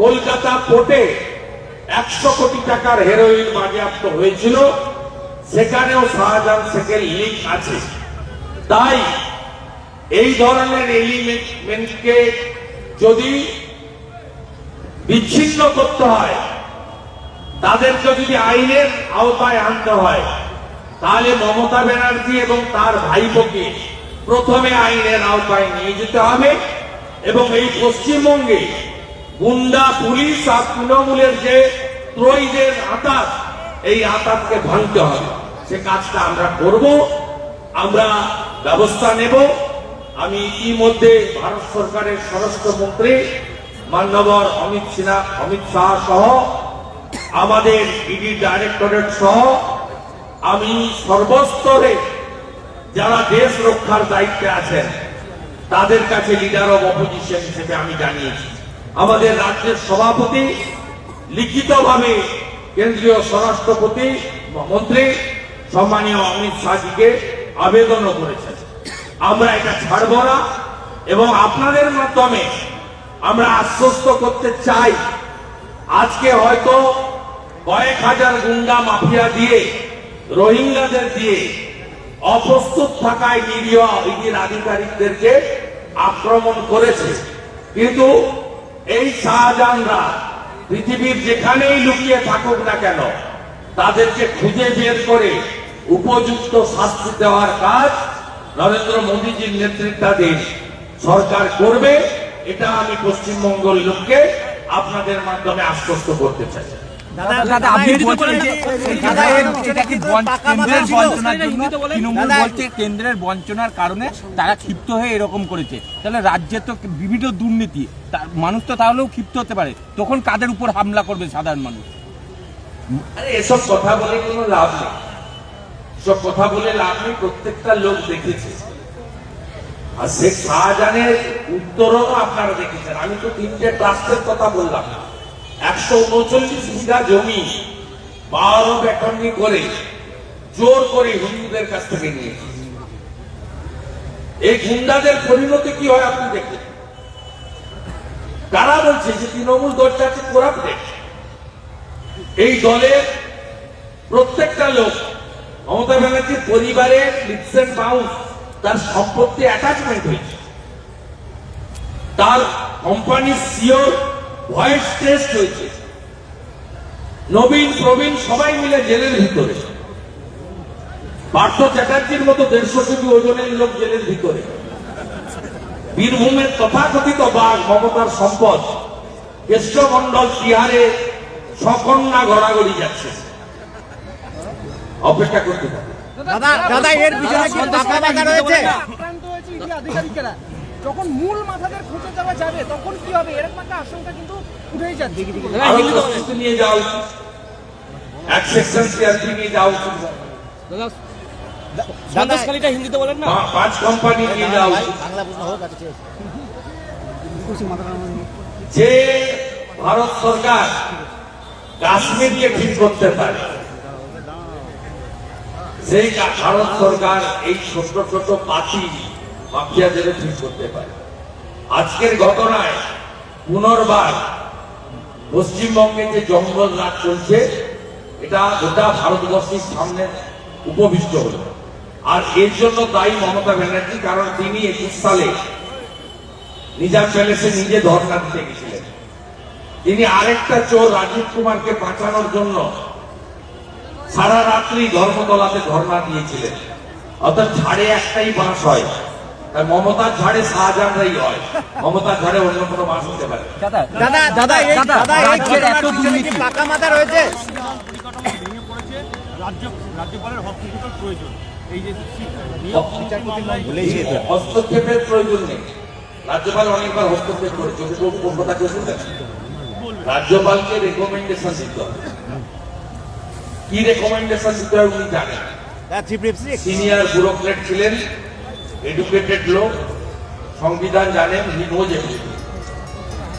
কলকাতা পোর্টে একশো কোটি টাকার হেরোইন বাজেয়াপ্ত হয়েছিল। সেখানেও শাহজাহান শেখের লিঙ্ক আছে। তাই এই ধরনের এলিমেন্টকে যদি বিচ্ছিন্ন করতে হয়, তাদেরকে যদি আইনের আওতায় আনতে হয়, তাহলে মমতা ব্যানার্জি এবং তার ভাইপোকে প্রথমে আইনের আওতায় নিয়ে যেতে হবে এবং এই পশ্চিমবঙ্গে গুন্ডা পুলিশ আর তৃণমূলের যে ত্রয়ীদের আতাত, এই আতাতকে ভাঙতে হবে। সে কাজটা আমরা করব, আমরা ব্যবস্থা নেব। আমি ইতিমধ্যে ভারত সরকারের স্বরাষ্ট্রমন্ত্রী মান্যবর অমিত সিনহা, অমিত শাহ সহ, আমাদের ইডি ডাইরেক্টরেট সহ, আমি সর্বস্তরে যারা দেশ রক্ষার দায়িত্বে আছেন, তাদের কাছে লিডার অব অপোজিশন হিসেবে আমি জানিয়েছি। আমাদের রাজ্যের সভাপতি, লিখিতভাবে কেন্দ্রীয় স্বরাষ্ট্রপতি মন্ত্রী সম্মানীয় অমিত শাহজিকে আবেদনও করেছেন। আমরা এটা ছাড়ব না এবং আপনাদের মাধ্যমে আমরা আশ্বস্ত করতে চাই, আজকে হয়তো কয়েক হাজার গুন্ডা মাফিয়া দিয়ে, রোহিঙ্গাদের দিয়ে অপ্রস্তুত থাকায় নিরীহ ইডির আধিকারিকদেরকে আক্রমণ করেছে। কিন্তু এই শাহজাহানরা পৃথিবীর যেখানেই লুকিয়ে থাকুক না কেন, তাদেরকে খুঁজে বের করে উপযুক্ত শাস্তি দেওয়ার কাজ নরেন্দ্র মোদীজির নেতৃত্বাধীন সরকার করবে। এটা আমি পশ্চিমবঙ্গের লোককে আপনাদের মাধ্যমে আশ্বস্ত করতে চাই। দাদা দাদা আপনি বলছেন যে দাদা এটা কি কেন্দ্রের বঞ্চনার জন্য? তৃণমূল বলছে কেন্দ্রের বঞ্চনার কারণে তারা ক্ষিপ্ত হয়ে এরকম করেছে। তাহলে রাজ্যে তো বিভিন্ন দুর্নীতি। মানুষ তো তাহলেও ক্ষিপ্ত হতে পারে। তখন কাদের উপর হামলা করবে সাধারণ মানুষ? আরে এসব কথা বলে কোনো লাভ নেই। সব কথা বলে লাভ নেই প্রত্যেকটা লোক দেখেছে। আর শেখ শাহজাহানের উত্তরও আপনারা দেখেছেন। আমি তো তিনটে ট্রাস্টের কথা বললাম একশো উনচল্লিশ বিঘা জমি বারো ব্যাটনি করে জোর করে হিন্দুদের কাছ থেকে এই গুন্ডাদের পরিণতি কি হয় আপনি কারা বলছে যে তৃণমূল এই দলের প্রত্যেকটা লোক, মমতা ব্যানার্জির পরিবারের লিপস এন্ড বাউন্স তার সম্পত্তি অ্যাটাচমেন্ট হয়েছে। তার কোম্পানির সিওর ভয়েস টেস্ট হয়েছে। নবীন প্রবীণ সবাই মিলে জেলের ভিতরে। পার্থ চ্যাটার্জির মতো দেড়শো কোটি ওজনের লোক জেলের ভিতরে। বীরভূমের তথাকথিত বাঘ মমতার সম্পদ কেষ্টমন্ডল তিহারে সকন্যা গড়াগড়ি যাচ্ছে। অপেক্ষা করতে থাকে দাদা দাদা এর পিছনে কি টাকা রয়েছে? হয়েছে আধিকারিকেরা। যখন মূল মাথাদের খুঁজে যাওয়া যাবে তখন কি হবে? এরকম একটা আশঙ্কা কিন্তু উঠেই যাচ্ছে। নিয়ে যাওয়া উচিত। এক সেকশন সিআরপি নিয়ে যাওয়া উচিত। সন্দেশখালীটা হিন্দিতে বলেন না? পাঁচ কোম্পানি নিয়ে যাওয়া উচিত। বাংলা প্রশ্ন হোক আছে যে ভারত সরকার কাশ্মীরকে ঠিক করতে পারে সেই ভারত সরকার এই ছোট ছোট পাতি মাফিয়াদের ঠিক করতে পারে। আজকের ঘটনায় পুনর্বার পশ্চিমবঙ্গে যে জঙ্গল রাজ চলছে, এটা গোটা ভারতবর্ষের সামনে উপবিষ্ট হল। আর এর জন্য দায়ী মমতা ব্যানার্জি, কারণ তিনি একুশ সালে নিজাম প্যালেসে নিজে ধর্ণা দিতে গেছিলেন। তিনি আরেকটা চোর, রাজীব কুমারকে বাঁচানোর জন্য সারা রাত্রি ধর্মতলাতে ধর্ণা দিয়েছিলেন। অর্থাৎ ঝাড়ে একটাই বাঁশ হয়। তাই মমতার ঝাড়ে শাহজাহানরাই হয়। মমতার ঝাড়ে অন্য কোনো বাঁশ হতে পারে দাদা দাদা দাদা এই দাদা, দাদা এই রাজ্যের এত দুর্নীতি। পাকা মাথা রয়েছে? রাজ্য রাজ্যপালের হস্তক্ষেপের প্রয়োজন। এই যে হস্তক্ষেপের প্রয়োজন নেই। রাজ্যপাল অনেকবার হস্তক্ষেপ করেছে। কথা কেউ রাজ্যপালকে রেকমেন্ডেশন দিতে হবে। কি রেকমেন্ডেশন দিতে হবে উনি জানেন। সিনিয়র ব্যুরোক্রেট ছিলেন। এডুকেটেড লোক, সংবিধান জানেন he knows everything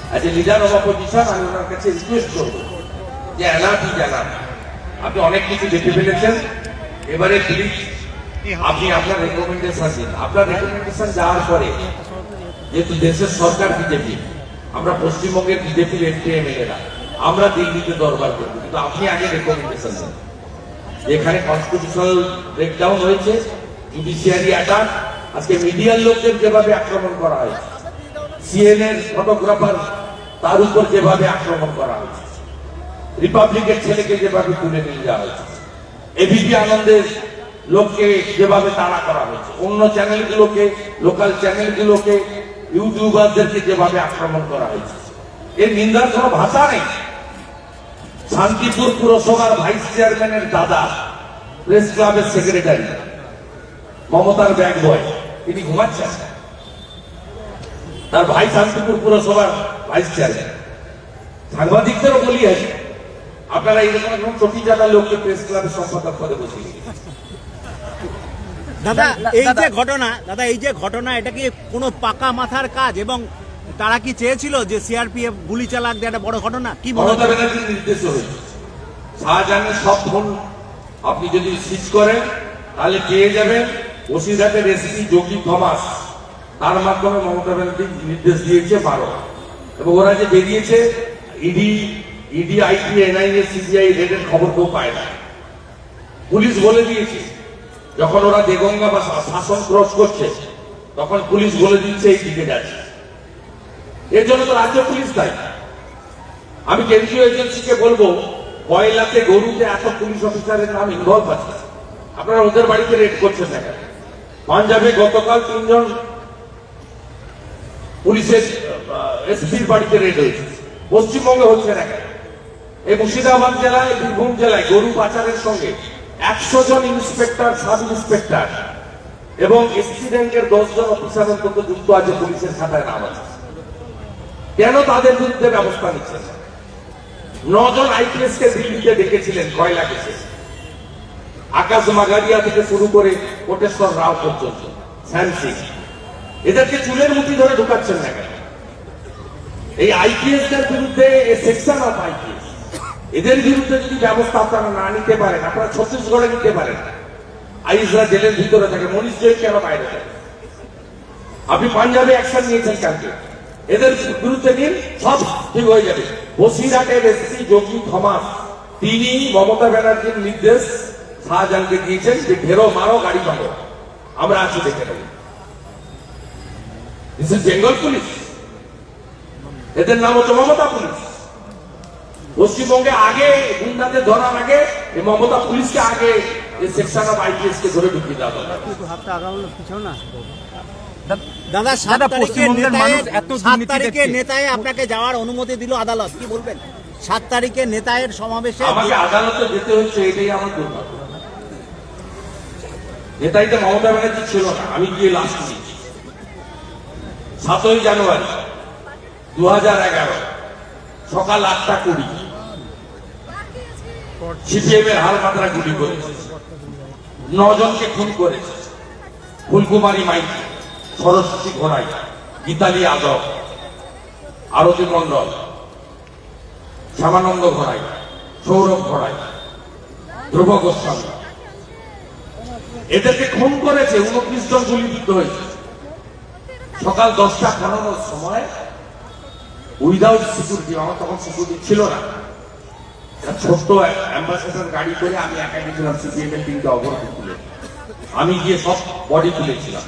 as a leader of opposition আমি ওনার কাছে রিকোয়েস্ট করব যে এনাফি জানান। আপনি অনেক কিছু দেখে ফেলেছেন। এবারে প্লিজ আপনি আপনার রেকমেন্ডেশন দিন। আপনার রেকমেন্ডেশন যাওয়ার পরে, যেহেতু দেশের সরকার বিজেপি, আমরা পশ্চিমবঙ্গের বিজেপির এমপি এমএলএরা আমরা দিল্লিতে দরবার করব। কিন্তু আপনি আগে রেকমেন্ডেশন দেন। এখানে কনস্টিটিউশনাল ব্রেকডাউন হয়েছে জুডিশিয়ারি অ্যাটাক আজকে মিডিয়ার লোকদের যেভাবে আক্রমণ করা হয়েছে সিএনএন ফটোগ্রাফার তার উপর যেভাবে আক্রমণ করা হয়েছে রিপাবলিকের ছেলেকে যেভাবে তুলে নিয়ে যাওয়া হয়েছে এবিপি আনন্দের লোককে যেভাবে তাড়া করা হয়েছে, অন্য চ্যানেলগুলোকে লোকাল চ্যানেলগুলোকে ইউটিউবারদেরকে যেভাবে আক্রমণ করা হয়েছে। এর নিন্দার কোনো ভাষা নেই। শান্তিপুর পুরসভার ভাইস চেয়ারম্যানের দাদা প্রেস ক্লাবের সেক্রেটারি মমতার ব্যাগ বয় তিনি ঘুমাচ্ছেন। তার ভাই শান্তিপুর পুরসভার ভাইস চেয়ারম্যান সাংবাদিকদেরও বলি আছে আপনারা এইরকম একজন চটি জানা লোককে প্রেস ক্লাবের সম্পাদক পদে বসিয়ে দাদা এই যে ঘটনা দাদা এই যে ঘটনা এটা কি কোনো পাকা মাথার কাজ? এবং তারা কি চেয়েছিল যে সিআরপিএফ গুলি চালাক দিয়ে একটা বড় ঘটনা? কি মনে মমতা ব্যানার্জির নির্দেশ হয়েছে। শাহজাহানের সব ফোন আপনি যদি সুইচ করেন তাহলে পেয়ে যাবেন। বসিরহাটের এসপি যোগী থমাস তার মাধ্যমে মমতা ব্যানার্জি নির্দেশ দিয়েছে বারো। এবং ওরা যে বেরিয়েছে, ED ED, IT, NIA, CBI রেডের খবর কেউ পায় না। পুলিশ বলে দিয়েছে, যখন ওরা দেগঙ্গা বা শাসন ক্রস করছে, তখন পুলিশ বলে দিচ্ছে এই দিকে যাচ্ছে। এর জন্য তো রাজ্য পুলিশ দায়ী। আমি কেন্দ্রীয় এজেন্সিকে বলব, কয়লাতে গরুতে এত পুলিশ অফিসারের নাম ইনভলভ আছে? আপনারা ওদের বাড়িতে রেড করছেন না পাঞ্জাবে গতকাল তিনজন পুলিশের এসপির বাড়িতে রেড হয়েছে। পশ্চিমবঙ্গে হচ্ছে না এই মুর্শিদাবাদ জেলায়, বীরভূম জেলায় গরু পাচারের সঙ্গে একশো জন ইন্সপেক্টর সাব ইন্সপেক্টর এবং এসপি র্যাঙ্কের দশ জন অফিসার অন্তত যুক্ত আছে, পুলিশের খাতায় নাম আছে। কেন তাদের বিরুদ্ধে ব্যবস্থা নিচ্ছে? নজন আইপিএস কে দিল্লিতে ডেকেছিলেন কয়লা কেসে আকাশ মাগারিয়া থেকে শুরু করে কোটেশ্বর রাও পর্যন্ত। স্যামসিং এদেরকে চুলের মুঠি ধরে ঢুকাচ্ছেন না কেন? এই আইপিএস দের বিরুদ্ধে সেকশন অফ আইপিএস। এদের বিরুদ্ধে যদি ব্যবস্থা আপনারা না নিতে পারেন, আপনারা ছত্তিশগড়ে নিতে পারেন। আইসরা জেলের ভিতরে থাকে, মনীষ জয় কেন বাইরে থাকে? আপনি পাঞ্জাবে অ্যাকশন নিয়েছেন কালকে। এদের বিরুদ্ধে নিন সব ঠিক হয়ে যাবে। বসিরহাটের এসপি যোগী থমাস, তিনি মমতা ব্যানার্জির নির্দেশ শাহজাহানকে দিয়েছেন যে ঘেরো মারো গাড়ি মারো আমরা আছি দেখে নেব। দিস ইজ বেঙ্গল পুলিশ এদের নাম হচ্ছে মমতা পুলিশ পশ্চিমবঙ্গে আগে গুন্ডাদের ধরার আগে এই মমতা পুলিশকে আগে এই সেকশন অফ আইপিএস কে ধরে ঢুকিয়ে দেওয়া। দাদা সাত দাদা, তারিখে পশ্চিমবঙ্গের নেতায় মানুষ এত সাত তারিখে নেতায় আপনাকে যাওয়ার অনুমতি দিল আদালত কি বলবেন? সাত তারিখে নেতায়ের সমাবেশে আমাকে আদালতে যেতে হচ্ছে এটাই আমার দুর্ভাগ্য। নেতাইতে মমতা ব্যানার্জি ছিল না, আমি গিয়ে লাস্ট দিয়েছি সাতই জানুয়ারি দু হাজার এগারো, সকাল আটটা কুড়ি সিপিএম এর হাল মাত্রা গুলি করেছে। নজনকে খুন করেছে। ফুলকুমারী মাইতি, সরস্বতী ঘোড়াই, গীতালি আদব, আরতি মন্ডল শ্যামানন্দ ঘোড়াই, সৌরভ ঘোড়াই, ধ্রুব গোস্বামী। এদেরকে খুন করেছে উনত্রিশ জন গুলিবিদ্ধ হয়েছে। সকাল দশটা পনেরোর সময় উইদাউট সিকিউরিটি আমার তখন সিকিউরিটি ছিল না। ছোট্ট অ্যাম্বাসেডার গাড়ি করে আমি একা গেছিলাম তিনটে অবরোধ তুলে। আমি গিয়ে সব বডি তুলেছিলাম।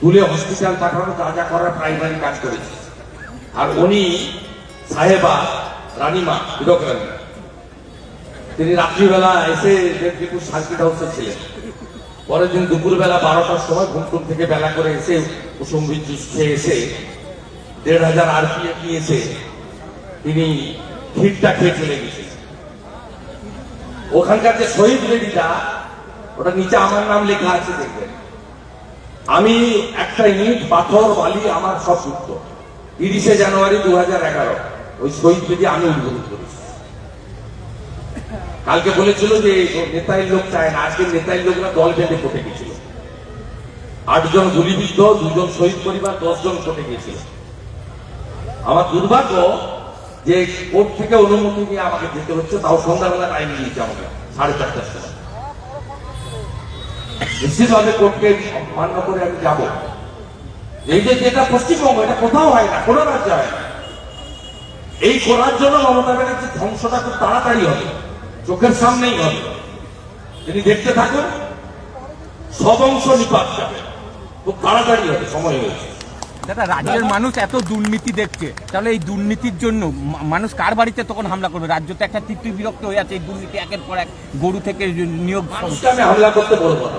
তুলে হসপিটাল পাঠানো, যা যা করার প্রাইমারি কাজ করেছি। আর উনি সাহেবা, রানীমা রানী তিনি রাত্রিবেলা এসে সার্কিট হাউসে ছিলেন। পরের দিন দুপুরবেলা বারোটার সময় ঘুম টুম থেকে বেলা করে এসে কুসুম্বির জুস খেয়ে এসে দেড় হাজার আরপিএফ নিয়েছে, তিনি ভিড়টা খেয়ে চলে গেছেন ওখানকার যে শহীদ বেদিটা ওটা নিচে আমার নাম লেখা আছে দেখবেন। আমি একটা ইট পাথর, বালি, আমার সব যুক্ত। তিরিশে জানুয়ারি দু হাজার এগারো, ওই শহীদ বেদি আমি উদ্বোধন করেছি। কালকে বলেছিল যে নেতাইয়ের লোক চায় না, আজকে নেতাইয়ের লোকরা দল বেঁধে কোটে গেছিল। আটজন গুলিবিদ্ধ, দুজন শহীদ পরিবার, দশজন কোটে গেছিল। আমার দুর্ভাগ্য যে কোর্ট থেকে অনুমতি নিয়ে আমাকে যেতে হচ্ছে, তাও সন্ধ্যাবেলা টাইম নিয়েছে আমাকে, সাড়ে চারটার সময়। নিশ্চিতভাবে কোর্টকে মান্য করে আমি যাব। এই যে যেটা পশ্চিমবঙ্গ, এটা কোথাও হয় না, কোনো রাজ্যে হয় না। এই করার জন্য মমতা ব্যানার্জির ধ্বংসটা খুব তাড়াতাড়ি হবে। চোখের সামনেই হবে। তিনি দেখতে থাকুন সব অংশ নিপাত যাবে। খুব তাড়াতাড়ি হবে সময় হয়েছে। দাদা রাজ্যের মানুষ এত দুর্নীতি দেখছে তাহলে এই দুর্নীতির জন্য মানুষ কার বাড়িতে তখন হামলা করবে? রাজ্য তো একটা তৃতীয় বিরক্ত হয়ে আছে এই দুর্নীতি একের পর এক গরু থেকে নিয়োগ আমি হামলা করতে বলব না